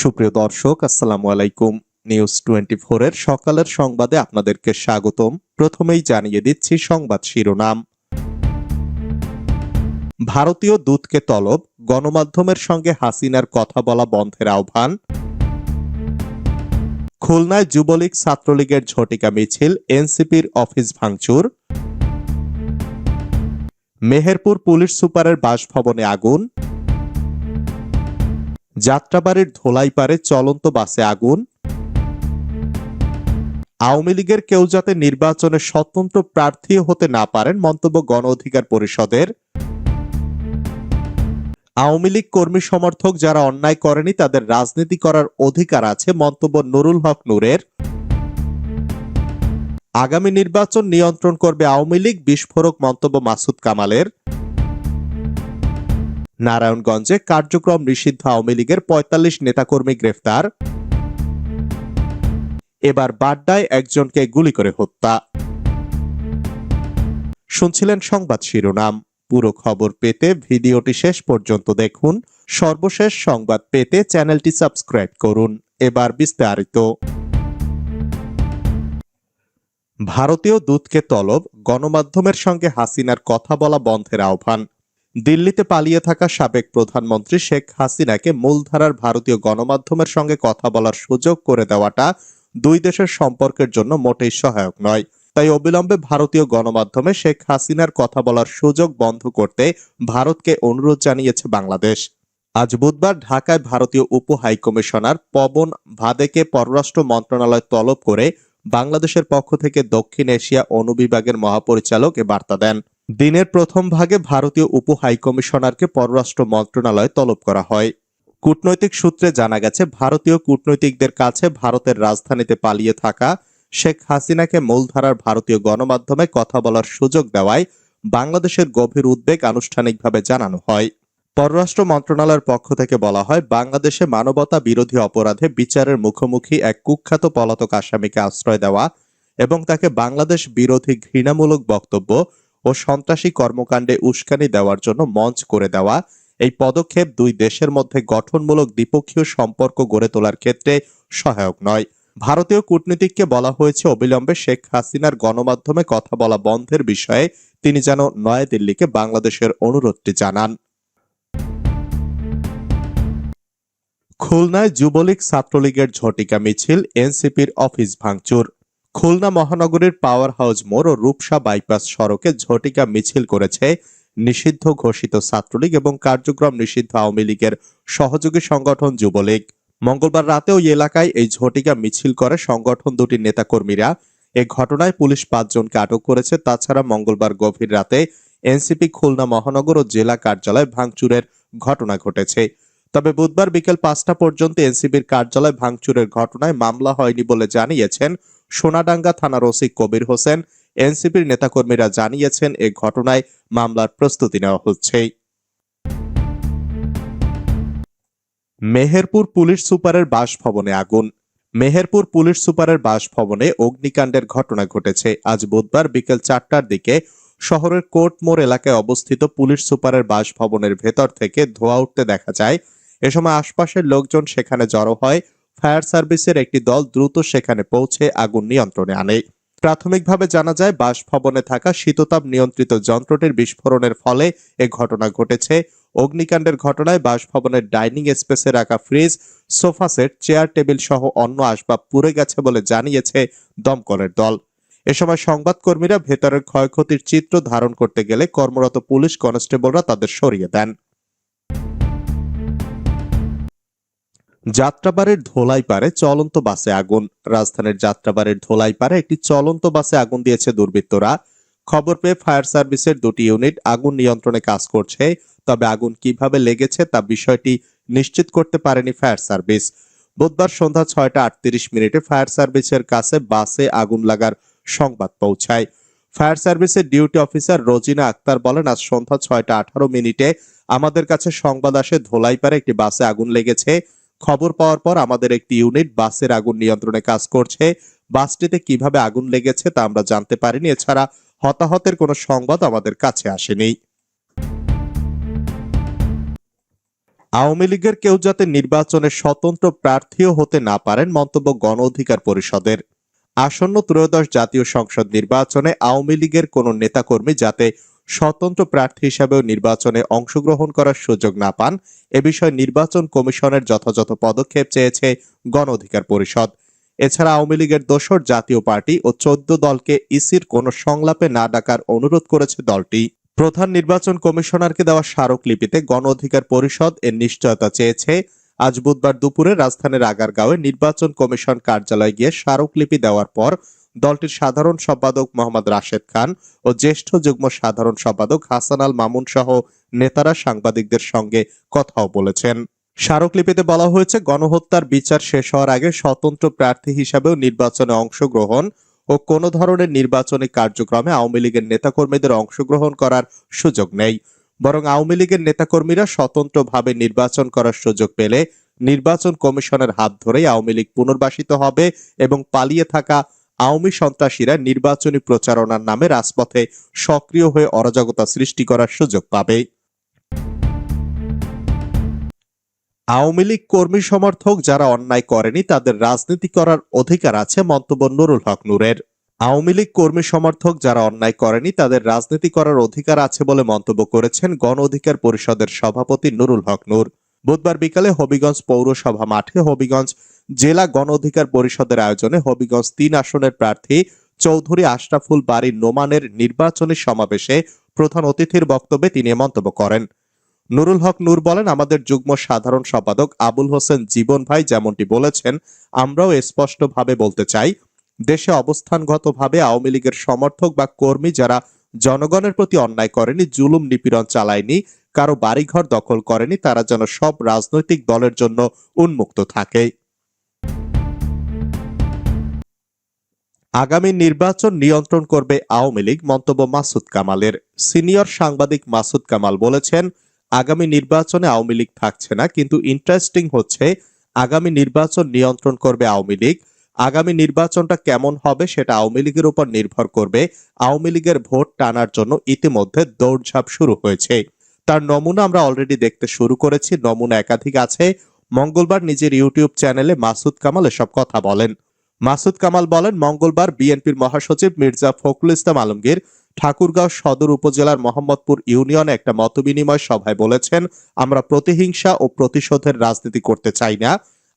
সুপ্রিয় দর্শক, আসসালামু আলাইকুম। নিউজ টোয়েন্টি এর সকালের সংবাদে আপনাদেরকে স্বাগতম। প্রথমেই জানিয়ে দিচ্ছি সংবাদ শিরোনাম। ভারতীয় দূতকে তলব, গণমাধ্যমের সঙ্গে হাসিনার কথা বলা বন্ধের আহ্বান। খুলনায় যুবলীগ ছাত্রলীগের ঝটিকা মিছিল, এনসিপির অফিস ভাঙচুর। মেহেরপুর পুলিশ সুপারের বাসভবনে আগুন। যাত্রাবাড়ির ধোলাইপাড়ে চলন্ত বাসে আগুন। আওয়ামী লীগের কেউ যাতে নির্বাচনে স্বতন্ত্র প্রার্থী হতে না পারেন মন্তব্য গণ অধিকার পরিষদের। আওয়ামী লীগ কর্মী সমর্থক যারা অন্যায় করেনি তাদের রাজনীতি করার অধিকার আছে মন্তব্য নুরুল হক নূরের। আগামী নির্বাচন নিয়ন্ত্রণ করবে আওয়ামী লীগ, বিস্ফোরক মন্তব্য মাসুদ কামালের। নারায়ণগঞ্জে কার্যক্রম নিষিদ্ধ আওয়ামী লীগের পঁয়তাল্লিশ নেতাকর্মী গ্রেফতার। এবার বাড্ডায় একজনকে গুলি করে হত্যা। শুনছিলেন সংবাদ শিরোনাম। পুরো খবর পেতে ভিডিওটি শেষ পর্যন্ত দেখুন। সর্বশেষ সংবাদ পেতে চ্যানেলটি সাবস্ক্রাইব করুন। এবার বিস্তারিত। ভারতীয় দূতকে তলব গণমাধ্যমের সঙ্গে হাসিনার কথা বলা বন্ধের আহ্বান। দিল্লিতে পালিয়ে থাকা সাবেক প্রধানমন্ত্রী শেখ হাসিনাকে মূলধারার ভারতীয় গণমাধ্যমের সঙ্গে কথা বলার সুযোগ করে দেওয়াটা দুই দেশের সম্পর্কের জন্য মোটেই সহায়ক নয়। তাই অবিলম্বে ভারতীয় গণমাধ্যমে শেখ হাসিনার কথা বলার সুযোগ বন্ধ করতে ভারতকে অনুরোধ জানিয়েছে বাংলাদেশ। আজ বুধবার ঢাকায় ভারতীয় উপ হাইকমিশনার পবন ভাদেকে পররাষ্ট্র মন্ত্রণালয় তলব করে বাংলাদেশের পক্ষ থেকে দক্ষিণ এশিয়া অনুবিভাগের মহাপরিচালক এ বার্তা দেন। দিনের প্রথম ভাগে ভারতীয় উপ হাইকমিশনারকে পররাষ্ট্র মন্ত্রণালয়ে তলব করা হয়। কূটনৈতিক সূত্রে জানা গেছে, ভারতীয় কূটনৈতিকদের কাছে ভারতের রাজধানীতে পালিয়ে থাকা শেখ হাসিনাকে মূলধারার ভারতীয় গণমাধ্যমে কথা বলার সুযোগ দেওয়ায় বাংলাদেশের গভীর উদ্বেগ আনুষ্ঠানিকভাবে জানানো হয়। পররাষ্ট্র মন্ত্রণালয়ের পক্ষ থেকে বলা হয়, বাংলাদেশে মানবতা বিরোধী অপরাধে বিচারের মুখোমুখি এক কুখ্যাত পলাতক আসামিকে আশ্রয় দেওয়া এবং তাকে বাংলাদেশ বিরোধী ঘৃণামূলক বক্তব্য ও সন্ত্রাসী কর্মকাণ্ডে উস্কানি দেওয়ার জন্য মঞ্চ করে দেওয়া এই পদক্ষেপ দুই দেশের মধ্যে গঠনমূলক দ্বিপক্ষীয় সম্পর্ক গড়ে তোলার ক্ষেত্রে সহায়ক নয়। ভারতীয় কূটনীতিককে বলা হয়েছে, অবিলম্বে শেখ হাসিনার গণমাধ্যমে কথা বলা বন্ধের বিষয়ে তিনি যেন নয়াদিল্লিকে বাংলাদেশের অনুরোধটি জানান। খুলনায় যুবলীগ ছাত্রলীগের ঝটিকা মিছিল, এনসিপির অফিস ভাঙচুর। খুলনা মহানগরীর পাওয়ার হাউস মোড় ও রূপসা বাইপাস সড়কে ঝটিকা মিছিল করেছে নিষিদ্ধ ঘোষিত ছাত্রলীগ এবং কার্যক্রম নিষিদ্ধ আওয়ামী লীগের সহযোগী সংগঠন যুবলীগ। মঙ্গলবার রাতে ওই এলাকায় এই ঝটিকা মিছিল করে সংগঠন দুটির নেতাকর্মীরা। এ ঘটনায় পুলিশ পাঁচজনকে আটক করেছে। তাছাড়া মঙ্গলবার গভীর রাতে এনসিপি খুলনা মহানগর ও জেলা কার্যালয় ভাঙচুরের ঘটনা ঘটেছে। তবে বুধবার বিকেল পাঁচটা পর্যন্ত এনসিবির কার্যালয় ভাঙচুরের ঘটনায় মামলা হয়নি বলে জানিয়েছেন সোনাডাঙ্গা থানার ওসি কবির হোসেন। এনসিপির নেতাকর্মীরা জানিয়েছেন এ ঘটনায় মামলার প্রস্তুতি নেওয়া হচ্ছে। মেহেরপুর পুলিশ সুপারের বাসভবনে আগুন। মেহেরপুর পুলিশ সুপারের বাসভবনে অগ্নিকাণ্ডের ঘটনা ঘটেছে। আজ বুধবার বিকেল চারটার দিকে শহরের কোর্ট মোড় এলাকায় অবস্থিত পুলিশ সুপারের বাসভবনের ভেতর থেকে ধোঁয়া উঠতে দেখা যায় এ সময় আশপাশের লোকজন সেখানে জড়ো হয়। ফায়ার সার্ভিসের একটি দল দ্রুত সেখানে পৌঁছে আগুন নিয়ন্ত্রণে আনে। প্রাথমিকভাবে জানা যায়, বাসভবনে থাকা শীততাপ নিয়ন্ত্রিত যন্ত্রটির বিস্ফোরণের ফলে এ ঘটনা ঘটেছে। অগ্নিকাণ্ডের ঘটনায় বাসভবনের ডাইনিং স্পেসে রাখা fridge, sofa set, chair table সহ অন্য আসবাব পুড়ে গেছে বলে জানিয়েছে দমকলের দল। এ সময় সংবাদকর্মীরা ভেতরের ক্ষয়ক্ষতির চিত্র ধারণ করতে গেলে কর্মরত পুলিশ কনস্টেবলরা তাদের সরিয়ে দেন। যাত্রাবাড়ির ধোলাইপাড়ে চলন্ত বাসে আগুন। রাজধানীর যাত্রাবাড়ির ধোলাইপাড়ে একটি চলন্ত বাসে আগুন দিয়েছে দুর্বৃত্তরা। খবর পেয়ে ফায়ার সার্ভিসের দুটি ইউনিট আগুন নিয়ন্ত্রণে কাজ করছে। তবে আগুন কীভাবে লেগেছে তা বিষয়টি নিশ্চিত করতে পারেনি ফায়ার সার্ভিস। বুধবার সন্ধ্যা ছয়টা আটত্রিশ মিনিটে ফায়ার সার্ভিসের কাছে বাসে আগুন লাগার সংবাদ পৌঁছায়। ফায়ার সার্ভিসের ডিউটি অফিসার রোজিনা আক্তার বলেন, আজ সন্ধ্যা ছয়টা আঠারো মিনিটে আমাদের কাছে সংবাদ আসে ধোলাইপাড়ে একটি বাসে আগুন লেগেছে। খবর পাওয়ার পর আমাদের একটি ইউনিট বাসের আগুন নিয়ন্ত্রণে কাজ করছে। বাসটিতে কীভাবে আগুন লেগেছে তা আমরা জানতে পারিনি। এছাড়া হতাহতের কোনো সংবাদ আমাদের কাছে আসেনি। আওয়ামী লীগের কেউ যাতে নির্বাচনে স্বতন্ত্র প্রার্থীও হতে না পারেন মন্তব্য গণ অধিকার পরিষদের। আসন্ন ত্রয়োদশ জাতীয় সংসদ নির্বাচনে আওয়ামী লীগের কোনো নেতাকর্মী যাতে স্বতন্ত্র প্রার্থী হিসাবেও নির্বাচনে অংশগ্রহণ করার সুযোগ না পান, এ বিষয়ে নির্বাচন কমিশনের যথাযথ পদক্ষেপ চেয়েছে গণ অধিকার পরিষদ। এছাড়া আওয়ামী লীগের দোসর জাতীয় পার্টি ও চোদ্দ দলকে ইসির কোনো সংলাপে না ডাকার অনুরোধ করেছে দলটি। প্রধান নির্বাচন কমিশনারকে দেওয়া স্মারকলিপিতে গণ অধিকার পরিষদ এর নিশ্চয়তা চেয়েছে। আজ বুধবার দুপুরে রাজধানীর আগারগাঁওয়ে নির্বাচন কমিশন কার্যালয়ে গিয়ে স্মারকলিপি দেওয়ার পর দলটির সাধারণ সম্পাদক মোহাম্মদ রাশেদ খান ও জ্যেষ্ঠ যুগ্ম সাধারণ সম্পাদক হাসান আল মামুন সহ নেতারা সাংবাদিকদের সঙ্গে কথাও বলেছেন। স্মারকলিপিতে বলা হয়েছে, গণহত্যার বিচার শেষ হওয়ার আগে স্বতন্ত্র প্রার্থী হিসাবেও নির্বাচনে অংশগ্রহণ ও কোনো ধরনের নির্বাচনী কার্যক্রমে আওয়ামী লীগের নেতাকর্মীদের অংশগ্রহণ করার সুযোগ নেই। বরং আওয়ামী লীগের নেতাকর্মীরা স্বতন্ত্রভাবে নির্বাচন করার সুযোগ পেলে নির্বাচন কমিশনের হাত ধরেই আওয়ামী লীগ পুনর্বাসিত হবে এবং পালিয়ে থাকা আওয়ামী সন্ত্রাসীরা নির্বাচনী প্রচারণার নামে রাজপথে সক্রিয় হয়ে অরাজকতা সৃষ্টি করার সুযোগ পাবে। আওয়ামী লীগ কর্মী সমর্থক যারা অন্যায় করেনি, তাদের রাজনীতি করার অধিকার আছে মন্তব্য নুরুল হক নূরের। আওয়ামী লীগ কর্মী সমর্থক যারা অন্যায় করেনি, তাদের রাজনীতি করার অধিকার আছে বলে মন্তব্য করেছেন গণ অধিকার পরিষদের সভাপতি নুরুল হক নূর। বুধবার বিকালে হবিগঞ্জ পৌরসভা মাঠে হবিগঞ্জ জেলা গণ অধিকার পরিষদের আয়োজনে হবিগঞ্জ তিন আসনের প্রার্থী চৌধুরী আশরাফুল বাড়ি নোমানের নির্বাচনী সমাবেশে প্রধান অতিথির বক্তব্যে তিনি মন্তব্য করেন। নুরুল হক নূর বলেন, আমাদের যুগ্ম সাধারণ সম্পাদক আবুল হোসেন জীবন ভাই যেমনটি বলেছেন, আমরাও স্পষ্টভাবে বলতে চাই, দেশে অবস্থানগতভাবে আওয়ামী লীগের সমর্থক বা কর্মী যারা জনগণের প্রতি অন্যায় করেনি, জুলুম নিপীড়ন চালায়নি, কারও বাড়িঘর দখল করেনি, তারা যেন সব রাজনৈতিক দলের জন্য উন্মুক্ত থাকে। আগামী নির্বাচন নিয়ন্ত্রণ করবে আওয়ামী লীগ, মন্তব্য মাসুদ কামালের। সিনিয়র সাংবাদিক মাসুদ কামাল বলেছেন, আগামী নির্বাচনে আওয়ামী লীগ থাকছে না, কিন্তু ইন্টারেস্টিং হচ্ছে, আগামী নির্বাচন নিয়ন্ত্রণ করবে আওয়ামী লীগ। আগামী নির্বাচনটা কেমন হবে সেটা আওয়ামী লীগের উপর নির্ভর করবে। আওয়ামী লীগের ভোট টানার জন্য ইতিমধ্যে দৌড়ঝাঁপ শুরু হয়েছে। তার নমুনা আমরা অলরেডি দেখতে শুরু করেছি, নমুনা একাধিক আছে। মঙ্গলবার নিজের ইউটিউব চ্যানেলে মাসুদ কামাল এসব কথা বলেন। মাসুদ কামাল বলেন, মঙ্গলবার বিএনপির মহাসচিব মির্জা ফখরুল ইসলাম আলমগীর ঠাকুরগাঁও সদর উপজেলার মোহাম্মদপুর ইউনিয়নে একটা মতবিনিময় সভায় বলেছেন, আমরা প্রতিহিংসা ও প্রতিশোধের রাজনীতি করতে চাই না।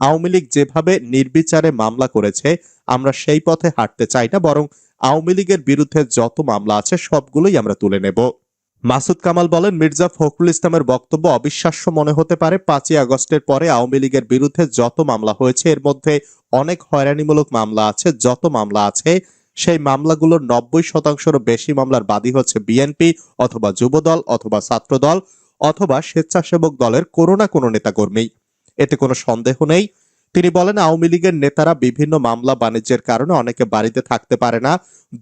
আওয়ামী লীগ যেভাবে নির্বিচারে মামলা করেছে, আমরা সেই পথে হাঁটতে চাই না, বরং আওয়ামী লীগের বিরুদ্ধে যত মামলা আছে সবগুলোই আমরা তুলে নেব। মাসুদ কামাল বলেন, মির্জা ফখরুল ইসলামের বক্তব্য অবিশ্বাস্য মনে হতে পারে। পাঁচই আগস্টের পরে আওয়ামী লীগের বিরুদ্ধে যত মামলা হয়েছে, এর মধ্যে অনেক হয়রানিমূলক মামলা আছে, যত মামলা আছে, সেই মামলাগুলোর নব্বই শতাংশেরও বেশি মামলার বাদী হচ্ছে বিএনপি অথবা যুবদল অথবা ছাত্রদল অথবা স্বেচ্ছাসেবক দলের কোনো না কোনো নেতাকর্মী। এতে কোনো সন্দেহ নেই। তিনি বলেন, আওয়ামী লীগের নেতারা বিভিন্ন মামলা বাণিজ্যের কারণে অনেকে বাড়িতে থাকতে পারে না,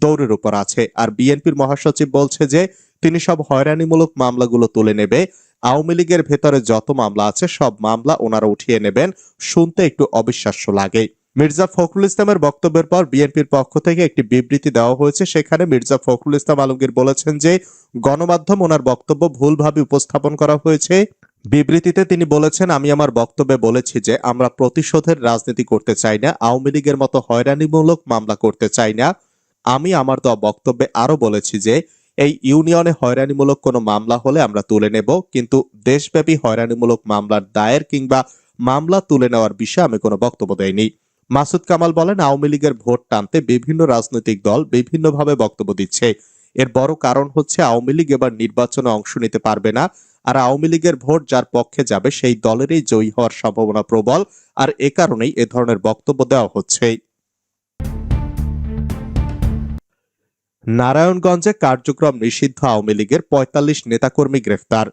দৌড়ের উপর আছে। আর বিএনপির মহাসচিব বলছে যে, তিনি সব হয়রানিমূলক মামলাগুলো তুলে নেবে। আওয়ামী লীগের ভেতরে যত মামলা আছে, সব মামলা ওনারা উঠিয়ে নেবেন। শুনতে একটু অবিশ্বাস্য লাগে। মির্জা ফখরুল ইসলামের বক্তব্যের পর বিএনপির পক্ষ থেকে একটি বিবৃতি দেওয়া হয়েছে। সেখানে মির্জা ফখরুল ইসলাম আলমগীর বলেছেন যে, গণমাধ্যম ওনার বক্তব্য ভুলভাবে উপস্থাপন করা হয়েছে। বিবৃতিতে তিনি বলেছেন, আমি আমার বক্তব্যে বলেছি যে, আমরা প্রতিশোধের রাজনীতি করতে চাই না, আওয়ামী লীগের মতো হয়রানিমূলক মামলা করতে চাই না। আমি আমার দেওয়া বক্তব্যে আরও বলেছি যে, এই ইউনিয়নে হয়রানিমূলক কোনো মামলা হলে আমরা তুলে নেব, কিন্তু দেশব্যাপী হয়রানিমূলক মামলার দায়ের কিংবা মামলা তুলে নেওয়ার বিষয়ে আমি কোনো বক্তব্য দেয়নি মাসুদ কামাল বলেন, আওয়ামী লীগের ভোট টানতে বিভিন্ন রাজনৈতিক দল বিভিন্নভাবে বক্তব্য দিচ্ছে। এর বড় কারণ হচ্ছে, আওয়ামী লীগ এবার নির্বাচনে অংশ নিতে পারবে না। আর আওয়ামী লীগের ভোট যার পক্ষে যাবে সেই দলেরই জয়ী হওয়ার সম্ভাবনা প্রবল, আর এ কারণেই এ ধরনের বক্তব্য দেওয়া হচ্ছে। নারায়ণগঞ্জে কার্যক্রম নিষিদ্ধ আওয়ামী লীগের পঁয়তাল্লিশ নেতাকর্মী গ্রেফতার।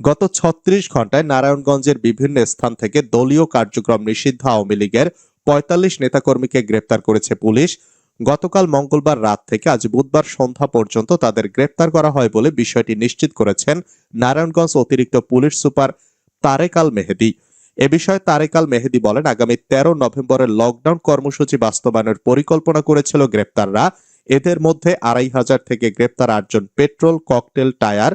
গত ছত্রিশ ঘন্টায় নারায়ণগঞ্জের বিভিন্ন স্থান থেকে দলীয় কার্যক্রম নিষিদ্ধ আওয়ামী লীগের পঁয়তাল্লিশ নেতাকর্মীকে গ্রেপ্তার করেছে পুলিশ। গতকাল মঙ্গলবার রাত থেকে আজ বুধবার সন্ধ্যা পর্যন্ত তাদের গ্রেপ্তার করা হয় বলে বিষয়টি নিশ্চিত করেছেন নারায়ণগঞ্জ অতিরিক্ত পুলিশ সুপার তারেক আল মেহেদি। এ বিষয়ে তারেক আল মেহেদি বলেন, আগামী তেরো নভেম্বরের লকডাউন কর্মসূচি বাস্তবায়নের পরিকল্পনা করেছিল গ্রেপ্তাররা। এদের মধ্যে আড়াই হাজার থেকে গ্রেপ্তার আটজন petrol, cocktail, tyre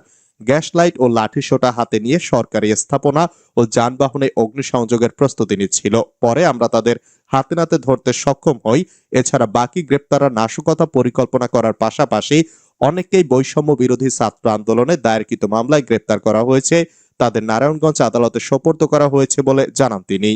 gas light ও লাঠিসোঁটা হাতে নিয়ে সরকারি স্থাপনা ও যানবাহনে অগ্নিসংযোগের প্রস্তুতি নিচ্ছিল। পরে আমরা তাদের হাতে নাতে ধরতে সক্ষম হই। এছাড়া বাকি গ্রেপ্তাররা নাশকতা পরিকল্পনা করার পাশাপাশি অনেককেই বৈষম্য বিরোধী ছাত্র আন্দোলনে দায়েরকৃত মামলায় গ্রেপ্তার করা হয়েছে। তাদের নারায়ণগঞ্জ আদালতে সোপর্দ করা হয়েছে বলে জানান তিনি।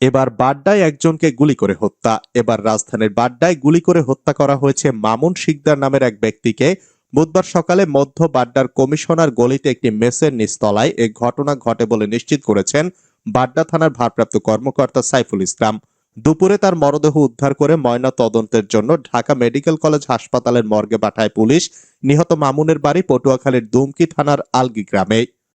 এবার বাড্ডায় একজনকে গুলি করে হত্যা। এবার রাজধানীর বাড্ডায় গুলি করে হত্যা করা হয়েছে মামুন শিকদার নামের এক ব্যক্তিকে। বুধবার সকালে মধ্য বাড্ডার কমিশনার গলিতে একটি মেসের নিচতলায় এই ঘটনা ঘটে বলে নিশ্চিত করেছেন বাড্ডা থানার ভারপ্রাপ্ত কর্মকর্তা সাইফুল ইসলাম। দুপুরে তার মরদেহ উদ্ধার করে ময়না তদন্তের জন্য ঢাকা মেডিকেল কলেজ হাসপাতালের মর্গে পাঠায় পুলিশ। নিহত মামুনের বাড়ি পটুয়াখালীর দুমকি থানার আলগি গ্রামে।